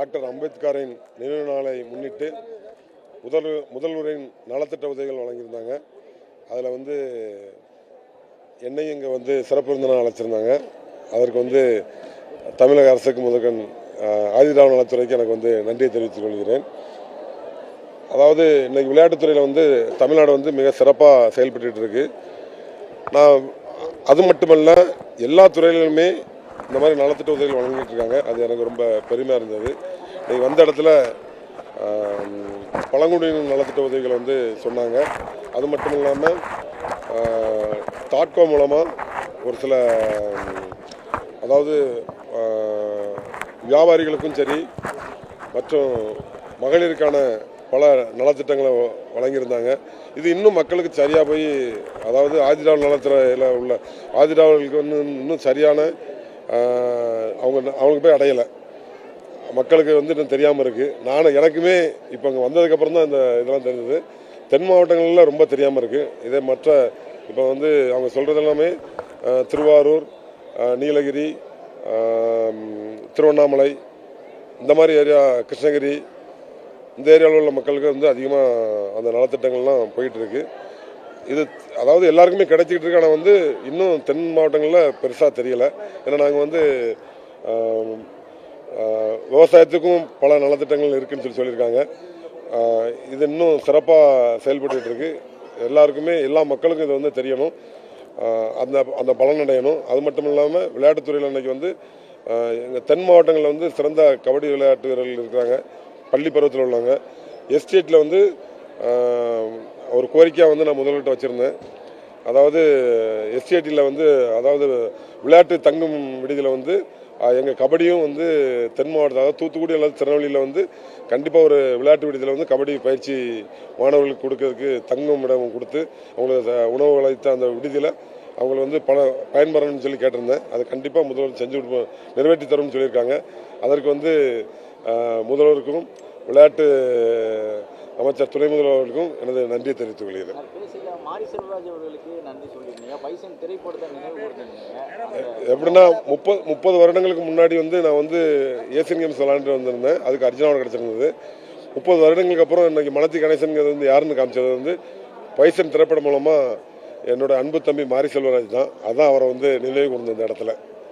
Doctor அம்பேத்கரின் நினைவு நாளை முன்னிட்டு முதல் முதல்வரின் நலத்திட்ட உதவிகள் வழங்கியிருந்தாங்க. அதில் வந்து என்னையும் இங்கே வந்து சிறப்பு விருந்தினர் அழைச்சிருந்தாங்க. அதற்கு வந்து தமிழக அரசுக்கு முதற்கண் ஆதிராவ நலத்துறைக்கு எனக்கு வந்து நன்றியை தெரிவித்துக் கொள்கிறேன். அதாவது இன்றைக்கி விளையாட்டுத்துறையில் வந்து தமிழ்நாடு வந்து மிக சிறப்பாக செயல்பட்டு இருக்கு. நான் அது மட்டுமல்ல எல்லா துறையிலுமே இந்த மாதிரி நலத்திட்ட உதவிகள் வழங்கிட்டு இருக்காங்க அது எனக்கு ரொம்ப பெருமையாக இருந்தது. இன்னைக்கு வந்த இடத்துல பழங்குடியினர் நலத்திட்ட உதவிகள் வந்து சொன்னாங்க. அது மட்டும் இல்லாமல் தாட்கோ மூலமாக ஒரு சில அதாவது வியாபாரிகளுக்கும் சரி மற்றும் மகளிருக்கான பல நலத்திட்டங்களை வ- வழங்கியிருந்தாங்க. இது இன்னும் மக்களுக்கு சரியாக போய் அதாவது ஆதிராவல் நலத்துறையில் உள்ள ஆதிராவர்களுக்கு வந்து இன்னும் சரியான அவங்க அவங்களுக்கு போய் அடையலை. மக்களுக்கு வந்து இன்னும் தெரியாமல் இருக்குது நானும் எனக்குமே இப்போ அங்கே வந்ததுக்கப்புறம் தான் இந்த இதெல்லாம் தெரிஞ்சது. தென் மாவட்டங்களில் ரொம்ப தெரியாமல் இருக்குது இதே மற்ற இப்போ வந்து அவங்க சொல்கிறது எல்லாமே திருவாரூர் நீலகிரி திருவண்ணாமலை இந்த மாதிரி ஏரியா கிருஷ்ணகிரி இந்த ஏரியாவில் உள்ள மக்களுக்கு வந்து அதிகமாக அந்த நலத்திட்டங்கள்லாம் போயிட்டுருக்கு இது அதாவது எல்லாருக்குமே கிடைச்சிக்கிட்டு இருக்கு ஆனால் வந்து இன்னும் தென் மாவட்டங்களில் பெருசாக தெரியலை. ஏன்னா நாங்கள் வந்து விவசாயத்துக்கும் பல நலத்திட்டங்கள் இருக்குதுன்னு சொல்லி சொல்லியிருக்காங்க. இது இன்னும் சிறப்பாக செயல்பட்டுட்டு இருக்கு. எல்லாருக்குமே எல்லா மக்களுக்கும் இது வந்து தெரியணும். அந்த அந்த பலன் அடையணும். அது மட்டும் இல்லாமல் விளையாட்டுத்துறையில் இன்றைக்கி வந்து எங்கள் தென் மாவட்டங்களில் வந்து சிறந்த கபடி விளையாட்டு வீரர்கள் இருக்கிறாங்க. பள்ளி பருவத்தில் உள்ளவங்க. எஸ்டேட்டில் வந்து ஒரு கோரிக்கையாக வந்து நான் முதல்கிட்ட வச்சுருந்தேன். அதாவது எஸ்டிஐடியில் வந்து அதாவது விளையாட்டு தங்கும் விடுதியில் வந்து எங்கள் கபடியும் வந்து தென் மாவட்டம் அதாவது தூத்துக்குடி அல்லது திருநெல்வேலியில் வந்து கண்டிப்பாக ஒரு விளையாட்டு விடுதியில் வந்து கபடி பயிற்சி மாணவர்களுக்கு கொடுக்கறதுக்கு தங்கும் இடம் கொடுத்து அவங்களுக்கு உணவு அளித்த அந்த விடுதியில் அவங்கள வந்து பல பயன்பெறணும்னு சொல்லி கேட்டிருந்தேன். அதை கண்டிப்பாக முதல்வர் செஞ்சு கொடுப்போம் நிறைவேற்றி தரும்னு சொல்லியிருக்காங்க. அதற்கு வந்து முதல்வருக்கும் விளையாட்டு அமைச்சர் துணை முதல்வருக்கும் எனது நன்றியை தெரிவித்துக் கொள்கிறேன். எப்படின்னா முப்பது முப்பது வருடங்களுக்கு முன்னாடி வந்து நான் வந்து ஏசியன் கேம்ஸ் விளாண்டுட்டு வந்திருந்தேன். அதுக்கு அர்ஜுனாவோட கிடச்சிருந்தது. முப்பது வருடங்களுக்கு அப்புறம் இன்னைக்கு மனத்தி கணேசன்கிறது வந்து யாருன்னு காமிச்சது வந்து பைசன் திரைப்படம் மூலமாக என்னோட அன்பு தம்பி மாரி செல்வராஜ் தான். அதான் அவரை வந்து நினைவு கூர்ந்த இந்த இடத்துல.